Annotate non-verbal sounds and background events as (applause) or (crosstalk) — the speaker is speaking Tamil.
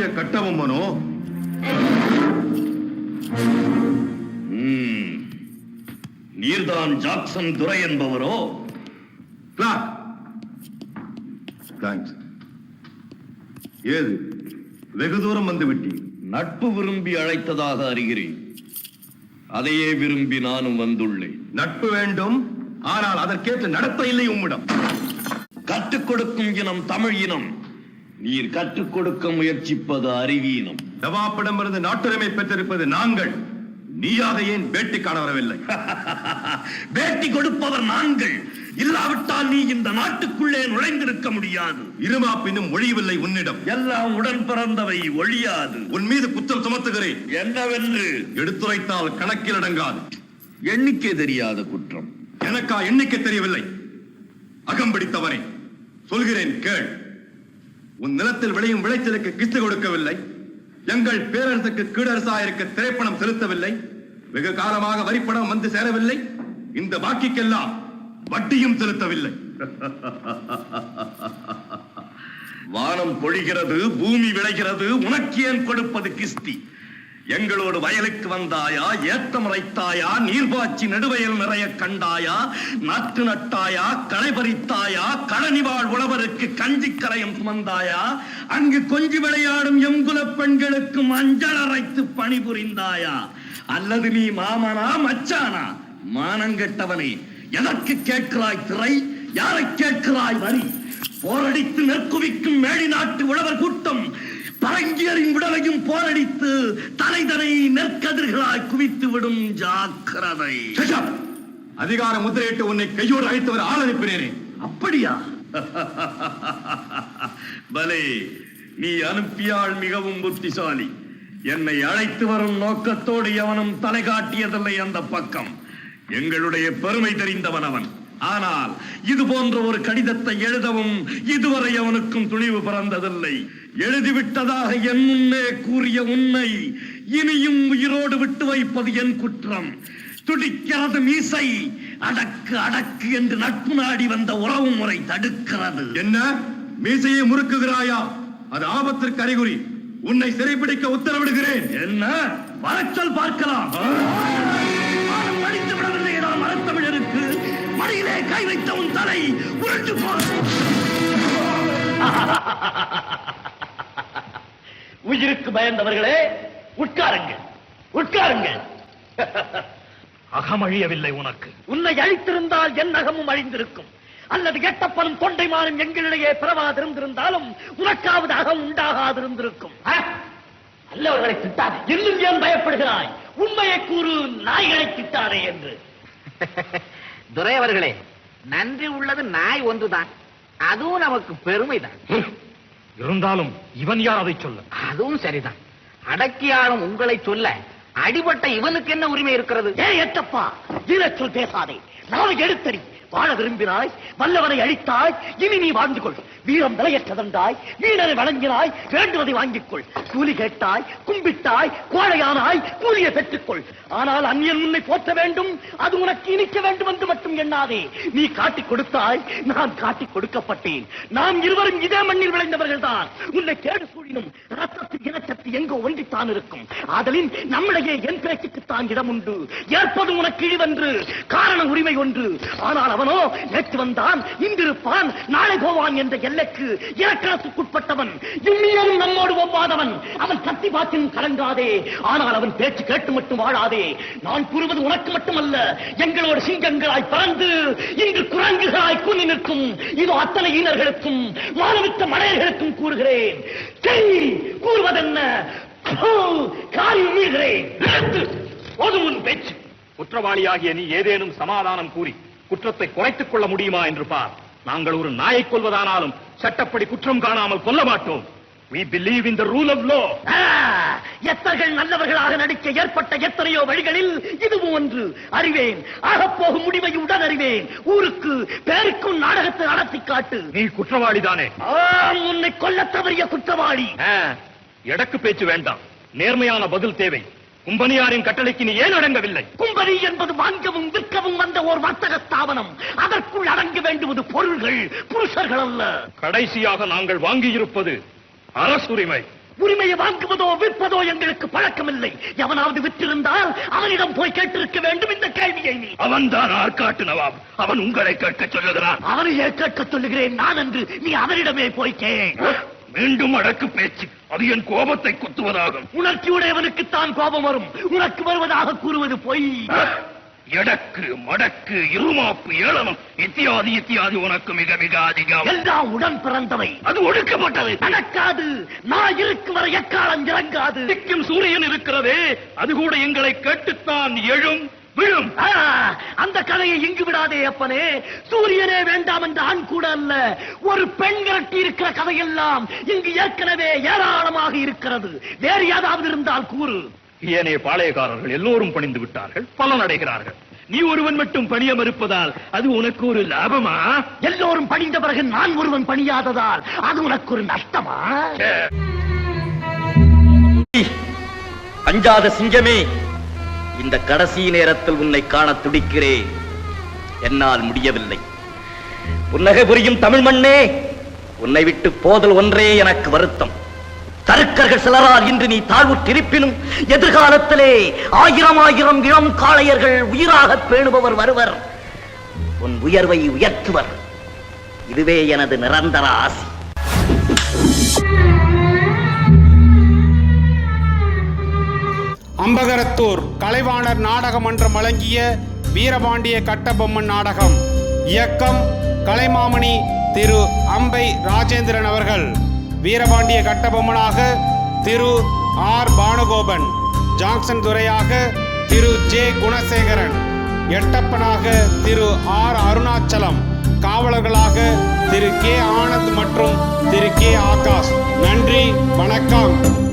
கட்டபொம்மனோ. நீர்தான் ஜாக்சன் துரை என்பவரோ? கிளாக் தேங்க்ஸ் ஏது? வெகு தூரம் வந்து விட்டீர். நட்பு விரும்பி அழைத்ததாக அறிகிறேன். அதையே விரும்பி நானும் வந்துள்ளேன். நட்பு வேண்டும். ஆனால் அதற்கேற்ற நடத்தை இல்லை உம்மிடம். கற்றுக் கொடுக்கும் இனம் தமிழ் இனம். நீர் கற்றுக் கொடுக்க முயற்சிப்பது அறிவீனம். நவாப்பிடமிருந்து நாட்டுரிமை பெற்றிருப்பது நாங்கள். நீயாக ஏன் பேட்டி காண வரவில்லை? (laughs) பேட்டி கொடுப்பவர் நாங்கள். இல்லாவிட்டால் நீ இந்த நாட்டுக்குள்ளே நுழைந்திருக்க முடியாது. இருமாப்பினும் ஒழியவில்லை உன்னிடம். எல்லாம் உடன் பிறந்தவை ஒழியாது. உன் மீது குற்றம் சுமத்துகிறேன். என்னவென்று? எடுத்துரைத்தால் கணக்கில் அடங்காது. எண்ணிக்கை தெரியாத குற்றம். எனக்கா எண்ணிக்கை தெரியவில்லை? அகம் பிடித்தவனே சொல்கிறேன் கேள். உன் நிலத்தில் விளையும் விளைச்சலுக்கு கிஸ்து கொடுக்கவில்லை. எங்கள் பேரரசுக்கு கீழரசாயிருக்க திரைப்பணம் செலுத்தவில்லை. வெகு காலமாக வரிப்பணம் வந்து சேரவில்லை. இந்த பாக்கிக்கெல்லாம் வட்டியும் செலுத்தவில்லை. வானம் பொழிகிறது பூமி விளைகிறது உனக்கு ஏன் கொடுப்பது கிஸ்தி? எங்களோடு வயலுக்கு வந்தாயா? ஏத்தம் முறைத்தாயா நீர்பாய்ச்சி நெடுவயல் நிறைய கண்டாயா? நாட்டு நட்டாயா? களை பறித்தாயா? களனிவாழ் உழவருக்கு கஞ்சி கரையும் சுமந்தாயா? அங்கு கொஞ்சி விளையாடும் எங்குலப் பெண்களுக்கு மஞ்சள் அரைத்து பணிபுரிந்தாயா? அல்லது நீ மாமனா மச்சானா? மானங்கெட்டவனே எதற்கு கேட்கிறாய் திரை? யாரை கேட்கிறாய் வரி? போரடித்து நெற்குவிக்கும் மேடி நாட்டு உழவர் கூட்டம் பரங்கியரின் விடலையும் போரடித்து தலைதனை நெற்கதிர்களாய் குவித்து விடும் ஜாக்கிரதை! அதிகார முத்திரையிட்டு உன்னை கையோடு அழைத்தவர் ஆள் அனுப்பினேனே. அப்படியா? பலே நீ அனுப்பியாள் மிகவும் புத்திசாலி. என்னை அழைத்து வரும் நோக்கத்தோடு எவனும் தலை காட்டியதில்லை அந்த பக்கம். எங்களுடைய பெருமை தெரிந்தவன் அவன். ஆனால் இது போன்ற ஒரு கடிதத்தை எழுதவும் இதுவரை அவனுக்கும் துணிவு பிறந்ததில்லை. எழுதிவிட்டதாக என் முன்னே கூறிய உன்னை இனியும் உயிரோடு விட்டு வைப்பது என் குற்றம். துடிக்கிறது மீசை அடக்கு அடக்கு என்று நட்பு நாடி வந்த உறவு முறை தடுக்கிறது. என்ன? மீசையை முறுக்குகிறாயா? அது ஆபத்திற்கு அறிகுறி. உன்னை சிறைப்பிடிக்க உத்தரவிடுகிறேன். என்ன? வரச்சொல் பார்க்கலாம். மடியிலே கை வைத்த உன் தலை உருண்டு (laughs) உயிருக்கு பயந்தவர்களே உட்காருங்கள் உட்காருங்கள். (laughs) அழியவில்லை உனக்கு. உன்னை அழித்திருந்தால் என் அகமும் அழிந்திருக்கும். அல்லது எட்டப்பனும் தொண்டைமானும் எங்களிடையே பிறவாதிருந்திருந்தாலும் உனக்காவது அகம் உண்டாகாதிருந்திருக்கும். ஆ? நல்லவர்களை திட்டார் இன்னும் ஏன் பயப்படுகிறாய்? உண்மையை கூறு நாய்களை திட்டாதே என்று. (laughs) துரை அவர்களே நன்றி உள்ளது நாய் ஒன்றுதான். அதுவும் நமக்கு பெருமைதான். இருந்தாலும் இவன் யார் அதை சொல்ல? அதுவும் சரிதான். அடக்கியாளும் உங்களை சொல்ல அடிபட்ட இவனுக்கு என்ன உரிமை இருக்கிறது? ஏ எட்டப்பா ஈரச்சொல் பேசாதே. நாளை எடுத்தறி. வாழ விரும்பினாய் வல்லவனை அழித்தாய் இனி நீ வாழ்ந்து கொள் வீரம் விலையற்றதண்டாய் வீரரை வழங்கினாய் வேண்டுவதை வாங்கிக் கொள் கூலி கேட்டாய் கும்பிட்டாய் கோழையானாய் கூலியை பெற்றுக்கொள். ஆனால் அந்நியன் உன்னை போற்ற வேண்டும் அது உனக்கு இனிக்க வேண்டும் என்று மட்டும் எண்ணாதே. நீ காட்டிக் கொடுத்தாய் நான் காட்டிக் கொடுக்கப்பட்டேன். நாம் இருவரும் இதே மண்ணில் விளைந்தவர்கள் தான் உன்னை கேடு சூழினும் ரத்தத்து இனச்சத்து எங்கோ ஒன்றித்தான் இருக்கும். ஆதலின் நம்மிடையே என் பேச்சுக்குத்தான் இடம் உண்டு ஏற்பது உனக்கு இழிவென்று. காரண உரிமை ஒன்று. ஆனால் அவனோ நேற்று வந்தான் இன்றிருப்பான் நாளை போவான் என்ற எல்லைக்கு இலக்கணத்துக்குட்பட்டவன் இம்மியும் நம்மோடு ஒவ்வாதவன். அவன் கத்தி பாத்தின் கலங்காதே ஆனால் அவன் பேச்சு கேட்டு மட்டும் வாழாதே. நான் கூறுவது உனக்கு மட்டுமல்ல எங்களோட சிங்கங்களாய் பறந்து இன்று குரங்குகளாய் கூனி நிற்கும் இது அத்தனை ஈனர்களுக்கும் மாணவித்த மலையர்களுக்கும் கூறுகிறேன். செய் கூறுவதென்ன? காரி காரியம் மீறுகிறேன். நிறுத்து. போதும் உன் பேச்சு. குற்றவாளியாகிய நீ ஏதேனும் சமாதானம் கூறி குற்றத்தை குறைத்துக் கொள்ள முடியுமா என்று பார். நாங்கள் ஒரு நாயை கொல்வதானாலும் சட்டப்படி குற்றம் காணாமல் கொல்ல மாட்டோம். We believe in the rule of law. ஆ, எத்தர்கள் நல்லவர்களாக நடிக்க ஏற்பட்ட எத்தனையோ வழிகளில் இதுவும் ஒன்று. அறிவேன் ஆகப்போகும் முடிவை உடன் அறிவேன் ஊருக்கு பேருக்கும் நாடகத்தை நடத்தி காட்டு. நீ குற்றவாளிதானே. ஆம், உன்னை கொல்ல தவறிய குற்றவாளி. எடக்கு பேச்சு வேண்டாம். நேர்மையான பதில் தேவை. கும்பனியாரின் கட்டளைக்கு நீ ஏன் அடங்கவில்லை? கும்பரி என்பது வாங்கவும் விற்கவும் வந்த ஓர் வர்த்தக ஸ்தாபனம். அதற்குள் அடங்க வேண்டுவது பொருள்கள் புருஷர்கள் அல்ல கடைசியாக நாங்கள் வாங்கியிருப்பது அரசுரிமை. உரிமையை வாங்குவதோ விற்பதோ எங்களுக்கு பழக்கமில்லை. எவனாவது விற்றிருந்தால் அவனிடம் போய் கேட்டிருக்க வேண்டும் இந்த கேள்வியை நீ. அவன்தான் ஆற்காட்டு நவாப். அவன் உங்களை கேட்க சொல்லுகிறான். அவனையே கேட்க சொல்லுகிறேன் நான் என்று நீ அவனிடமே போய் கே மீண்டும் அடக்கு பேச்சு. அது என் கோபத்தை குத்துவதாகும். உணர்ச்சியுடையவனுக்குத்தான் கோபம் வரும். உனக்கு வருவதாக கூறுவது பொய். எடக்கு மடக்கு இருமாப்பு ஏளனம். இத்தியாதி இத்தியாதி உனக்கு மிக மிக அதிகம். எல்லாம் உடன் பிறந்தவை. அது ஒடுக்கப்பட்டது. நடக்காது நான் இருக்கும் வரை எக்காலம் இறங்காது. திக்கும் சூரியன் இருக்கிறதே. அது கூட எங்களை கேட்டுத்தான் எழும். விழும். ஆ, அந்த கதையை இங்கு விடாதே அப்பனே. சூரியனே வேண்டாம் என்ற ஆண் கூட அல்ல. ஒரு பெண் கட்டி இருக்கிற கதையெல்லாம் இங்கு ஏற்கனவே ஏராளமாக இருக்கிறது. வேறு ஏதாவது இருந்தால் கூறு. ஏனைய பாளையக்காரர்கள் எல்லோரும் பணிந்து விட்டார்கள். பலன் அடைகிறார்கள். நீ ஒருவன் மட்டும் பணிய மறுப்பதால் அது உனக்கு ஒரு லாபமா? எல்லோரும் பணிந்த பிறகு நான் ஒருவன் பணியாததால் அது உனக்கு ஒரு நஷ்டமா. அஞ்சாத சிங்கமே இந்த கடைசி நேரத்தில் உன்னை காண துடிக்கிறேன். என்னால் முடியவில்லை. புன்னகை புரியும் தமிழ் மண்ணே உன்னை விட்டு போதல் ஒன்றே எனக்கு வருத்தம். தருக்கர்கள் சிலரால் இன்று நீ தாழ்வுற்றிருப்பினும் எதிர்காலத்திலே ஆயிரம் ஆயிரம் இளம் காளையர்கள் உயிராக பேணுபவர் வருவர். உன் உயர்வை உயர்த்துவர். இதுவே எனது நிரந்தர ஆசை. அம்பகரத்தூர் கலைவாணர் நாடக மன்றம் வழங்கிய வீரபாண்டிய கட்டபொம்மன் நாடகம். இயக்கம் கலைமாமணி திரு அம்பை ராஜேந்திரன் அவர்கள். வீரபாண்டிய கட்டபொம்மனாக திரு ஆர் பானுகோபன். ஜான்சன் துறையாக திரு ஜே குணசேகரன். எட்டப்பனாக திரு ஆர் அருணாச்சலம். காவலர்களாக திரு கே ஆனந்த் மற்றும் திரு கே ஆகாஷ். நன்றி வணக்கம்.